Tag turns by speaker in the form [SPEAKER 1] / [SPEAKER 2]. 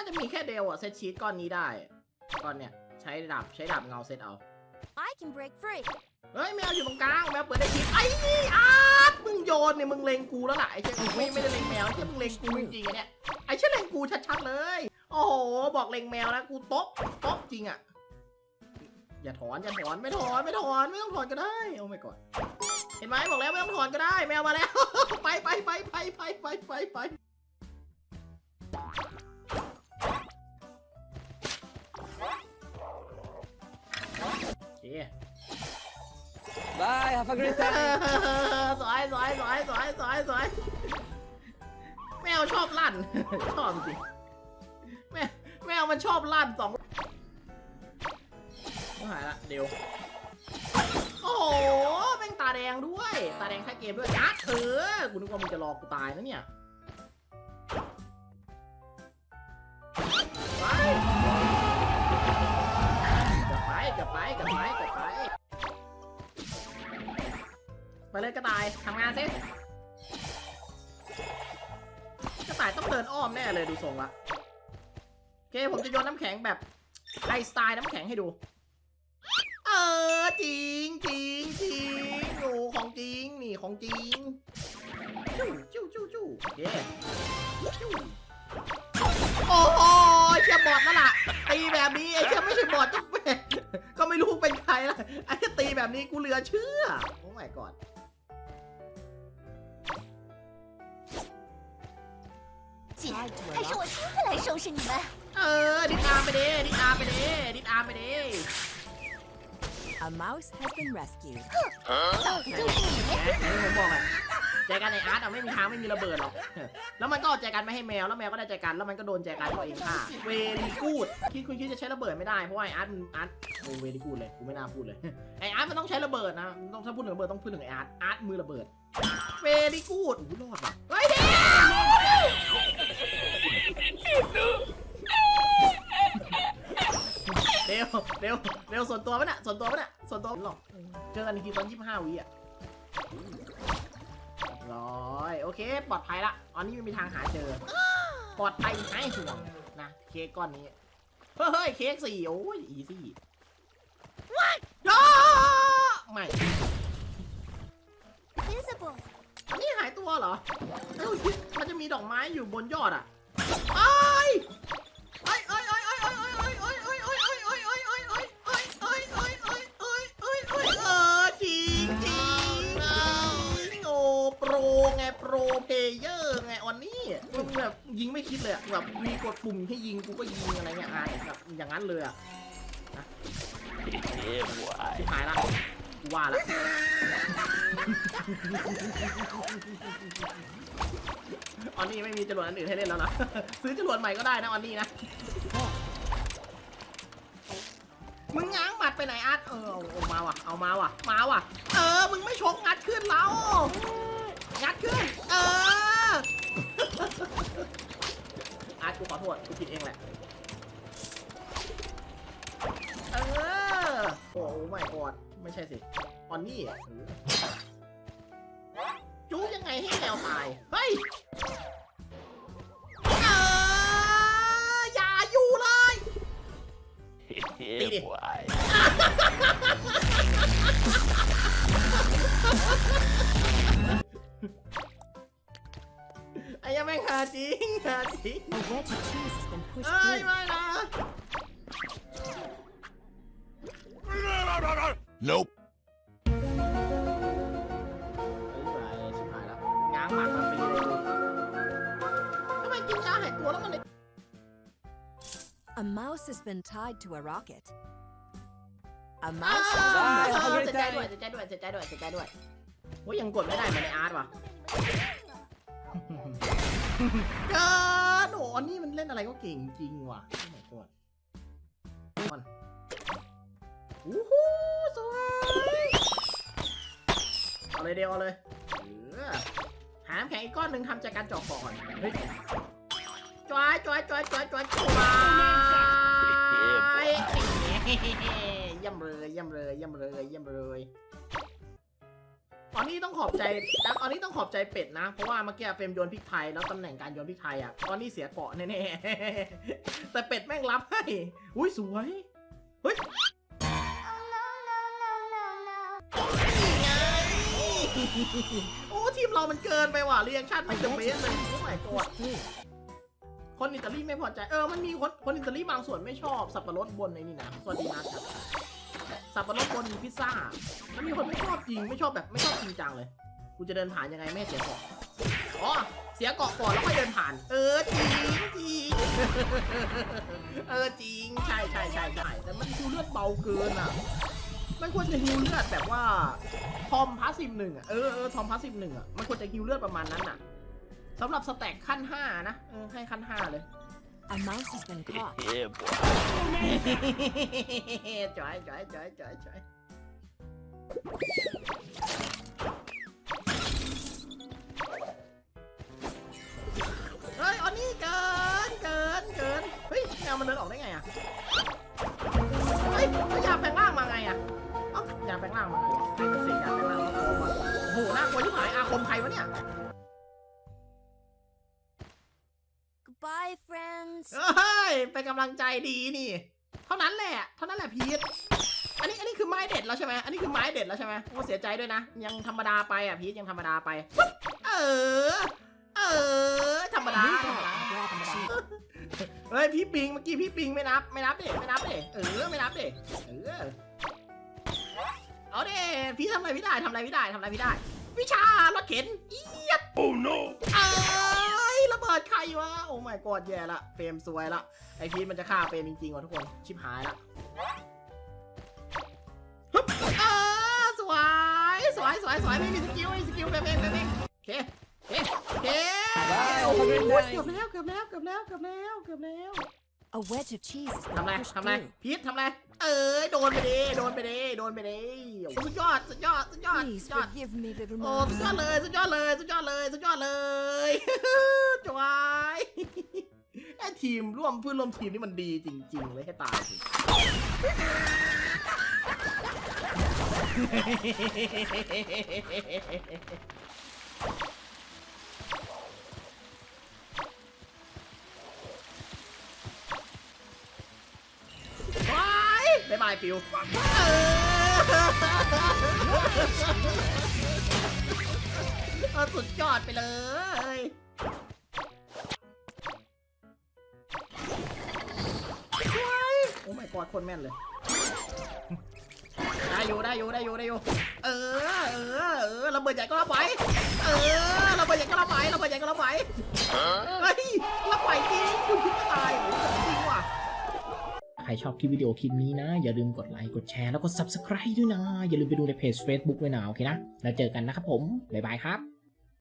[SPEAKER 1] น่าจะมีแค่เดลอะเซตชีตก้อนนี้ได้ ก้อนเนี้ยใช้ดาบใช้ดาบเงาเซตเอา
[SPEAKER 2] I can break free.
[SPEAKER 1] เฮ้ยแมวอยู่ตรงกลางแมวเปิดได้ชีตไอ้นี่อาร์ตมึงโยนเนี่ยมึงเลงกูแล้วล่ะไอ้เช่ไม่ไม่ได้เลงแมวไอ้เช่มึงเลงกูจริงๆอะเนี่ยไอ้เช่เลงกูชัดๆเลย โอ้โหบอกเลงแมวแล้วกูโต๊ะโต๊ะจริงอะอย่าถอนอย่าถอนไม่ถอนไม่ถอนไม่ต้องถอนก็ได้โอ้ไม่ก่อนเห็นไหมบอกแล้วไม่ต้องถอนก็ได้ แมวมาแล้ว ไปไปไปไปไปไปไปไป โอเค
[SPEAKER 3] Bye, have a great time.
[SPEAKER 1] สวยสวยสวยสวยสวยสวยแมวชอบลั่น ชอบจริงแมวแมวมันชอบลั่นสองต้องหายละเดี๋ยวโอ้โหแม่งตาแดงด้วย ตาแดงแค่เกมด้วยนะเออกูนึกว่ามึงจะรอกูตายนะเนี่ยไป ไปกลับไปกลับไปกลับไปไปเลยกระต่ายทำงานสิกระต่ายต้องเดินอ้อมแน่เลยดูทรงละโอเคผมจะโยนน้ำแข็งแบบไอสไตล์น้ำแข็งให้ดู เออจริงจริงจริงโอ้ของจริงนี่ของจริงจู้จู้จู้จู้โอเคจู้โอ้โหเชียบอดแล้วล่ะตีแบบนี้ไอ้เชียไม่ใช่บอดจัง ไม่รู้เป็นใครละไอ้เหี้ยตีแบบนี้กูเหลือเชื่อโอ้ my god
[SPEAKER 2] 姐，还是我亲自来收拾你们。
[SPEAKER 1] เออ ดิดอาร์ไปดิดิดอาร์ไปดิดิดอาร์ไปดิ
[SPEAKER 4] A mouse has been rescued.
[SPEAKER 2] 早就是你。
[SPEAKER 1] แหมอ แจกันในอาร์ตอะไม่มีทางไม่มีระเบิดหรอก แล้วมันก็เอาแจกันไม่ให้แมว แล้วแมวก็ได้แจกัน แล้วมันก็โดนแจกันตัวเองฆ่า เวรีกูดคิดคุณคิดจะใช้ระเบิดไม่ได้ เพราะว่าไออาร์ตมันอาร์ตโอ้เวรีกูดเลยกูไม่น่าพูดเลย ไออาร์ตมันต้องใช้ระเบิดนะ ต้องถ้าพูดถึงระเบิดต้องพูดถึงไออาร์ตอาร์ตมือระเบิด เวรีกูดโอ้โหรอดว่ะเฮ้ยเดี๋เร็ว เร็ว เร็วส่วนตัวปะเนี่ยส่วนตัวปะเนี่ยส่วนตัวหรอกเจอกันอีกทีตอนยี่สิบห้าวิอะ ร้อยโอเคปลอดภัยละอันนี้ไม่มีทางหาเจอ ปลอดภัยให้ห่วงนะเค้กก้อนนี้ เฮ้ยเค้กสี่โอ้ยอีซี่ย่าไม่
[SPEAKER 2] Invisible。
[SPEAKER 1] อันนี้หายตัวเหรอเอ้ยคิดมันจะมีดอกไม้อยู่บนยอดอะไอ้ยไอ้ โปรเพเยอร์ไงออนนี่มึงแบบยิงไม่คิดเลยแบบมีกดปุ่มให้ยิงกูก็ยิงอะไรเงี้ยอะแบบอย่างนั้นเลยอะนะชิบหายละว่าละออนนี่ไม่มีจรวดอันอื่นให้เล่นแล้วนะซื้อจรวดใหม่ก็ได้นะออนนี่นะมึงง้างหมัดไปไหนอาร์ตเออเอาเอามาว่ะ เอามาว่ะ มาว่ะ เออ มึงไม่ชกงัดขึ้นเรา งัดขึ้น เออ อาร์ตกูขอโทษกูผิดเองแหละ เออ โอ้ไม่กอดไม่ใช่สิออนนี่อะจู๊ยังไงให้แมวตาย เฮ้ยเอออย่าอยู่เลย
[SPEAKER 5] Yeah, boy.
[SPEAKER 4] Has been pushed
[SPEAKER 1] เอ้ย
[SPEAKER 4] through.
[SPEAKER 1] ไม่นะ
[SPEAKER 5] Nope.
[SPEAKER 1] เฮ้ยไปชิบหายแล้วง้างหมัดมาฟรีเลยกูทำไมกินยาหายตัวแล้วมัน
[SPEAKER 4] A mouse has been tied to a rocket. A
[SPEAKER 1] อ้าว
[SPEAKER 4] mouse has
[SPEAKER 1] เ been สีย
[SPEAKER 4] rescued.
[SPEAKER 1] ใจด้วยเสียใจด้วยเสียใจด้วยเสียใจด้วยโอ้ยยังกดไม่ได้เหมือนในอาร์ตว่ะ เกินโอ้อันนี้มันเล่นอะไรก็เก่งจริงว่ะโอ้ my god มันอู้หูสวยเอาเลยเดียวเอาเลยเออหาน้ำแข็งอีกก้อนหนึ่งทำจากการเจาะก่อนเฮ้ยจอยจอยจอยจอยจอยจอยเยี่ยมเลยเยี่ยมเลยเยี่ยมเลยเยี่ยมเลย ออนนี้ต้องขอบใจตอนนี้ต้องขอบใจเป็ดนะ เพราะว่าเมื่อกี้เฟรมโยนพริกไทยแล้วตำแหน่งการโยนพริกไทยอะตอนนี้เสียเกาะแน่ๆ แต่เป็ดแม่งรับให้ อุ้ยสวย เฮ้ยนี่ไงโอ้ทีมเรามันเกินไปว่ะเรียงชันไม่เดอะเบสเลยโอ้ my god คนอิตาลีไม่พอใจ เออ มันมีคนคนอิตาลีบางส่วนไม่ชอบสับปะรดบนในนี่นะ สวัสดีนะครับ สับปะรดบนพิซซ่า มันมีคนไม่ชอบจริง ไม่ชอบแบบไม่ชอบจริงจังเลย กูจะเดินผ่านยังไงไม่เสียเกาะอ๋อ เสียเกาะก่อนแล้วค่อยเดินผ่าน เออจริงจริงเออจริง ใช่ใช่ใช่ใช่แต่มันดูเลือดเบาเกินอะ มันควรจะฮิวเลือดแบบว่าทอมพาสซีฟหนึ่งอะ เออเออทอมพาสซีฟหนึ่งอะ มันควรจะฮิวเลือดประมาณนั้นอะสำหรับสแต็กขั้นห้านะ เออให้ขั้นห้าเลย
[SPEAKER 4] A mouse has been caught.
[SPEAKER 1] จอยจอยจอยจอยจอยเฮ้ย อันนี้เกิน เกิน เกิน เฮ้ยแมวมันเดินออกได้ไงอะ เฮ้ยแล้วยาแปลงร่างมาไงอะเอ้ายาแปลงร่างมาไงใครก็เสียยาแปลงร่างมาโอ้โหน่ากลัวที่หายอาคมใครวะเนี่ย
[SPEAKER 4] Goodbye, friends.
[SPEAKER 1] เฮ้ยเป็นกำลังใจดีนี่ เท่านั้นแหละ เท่านั้นแหละพีทอันนี้อันนี้คือไม้เด็ดแล้วใช่ไหมอันนี้คือไม้เด็ดแล้วใช่ไหมโอ้เสียใจด้วยนะ ยังธรรมดาไปอะพีทยังธรรมดาไป เออ เออ ธรรมดาธรรมดา
[SPEAKER 4] Grab and cheat.
[SPEAKER 1] เฮ้ยพี่ปิงเมื่อกี้พี่ปิงไม่นับไม่นับเด็ไม่นับเด็เออไม่นับเด็เออเอาเด็พี่ทำอะไรไม่ได้ทำอะไรไม่ได้ทำอะไรไม่ได้ วิชารถเข็นเอียด
[SPEAKER 3] Oh no!
[SPEAKER 1] เอ้ย ระเบิดใครวะ โอ้ my god แย่ละ เฟรมซวยละ ไอพีทมันจะฆ่าเฟรมจริงๆว่ะทุกคน ชิบหายละฮึบเออสวย สวย สวย สวยไม่มีสกิลไม่มีสกิลเฟรมเองเฟรมเองโอเคโอเคโอเคโอ้โหเกือบแล้ว เกือบแล้ว เกือบแล้ว เกือบแล้ว เกือบแล้ว
[SPEAKER 4] A wedge of cheese has
[SPEAKER 1] ทำ
[SPEAKER 4] been
[SPEAKER 1] ไร
[SPEAKER 4] pushed
[SPEAKER 1] ทำไร
[SPEAKER 4] through.
[SPEAKER 1] พีททำไร เอ้ย โดนไปดิ โดนไปดิ โดนไปดิโอ้โหสุดยอด สุดยอด สุดยอด
[SPEAKER 4] Please
[SPEAKER 1] สุดยอด
[SPEAKER 4] forgive me, little
[SPEAKER 1] โอ้สุดยอด
[SPEAKER 4] mouse.
[SPEAKER 1] เลย สุดยอดเลย สุดยอดเลย สุดยอดเลยจวายไอทีมร่วมเพื่อนร่วมทีมนี่มันดีจริง ๆ เลยให้ตายสิบ บายฟิวเออเออสุดยอดไปเลยว้ยโอ้ my god คนแม่นเลย ได้อยู่ได้อยู่ได้อยู่ได้อยู่ เออเออเออระเบิดใหญ่ก็รับไหวเออระเบิดใหญ่ก็รับไหวระเบิดใหญ่ก็รับไหว รชอบคลิปวิดีโอคลิปนี้นะ อย่าลืมกดไลค์ กดแชร์ แล้วก็ Subscribe ด้วยนะ อย่าลืมไปดูในเพจ Facebook ด้วยนะ โอเคนะ แล้วเจอกันนะครับผม บ๊ายบายครับ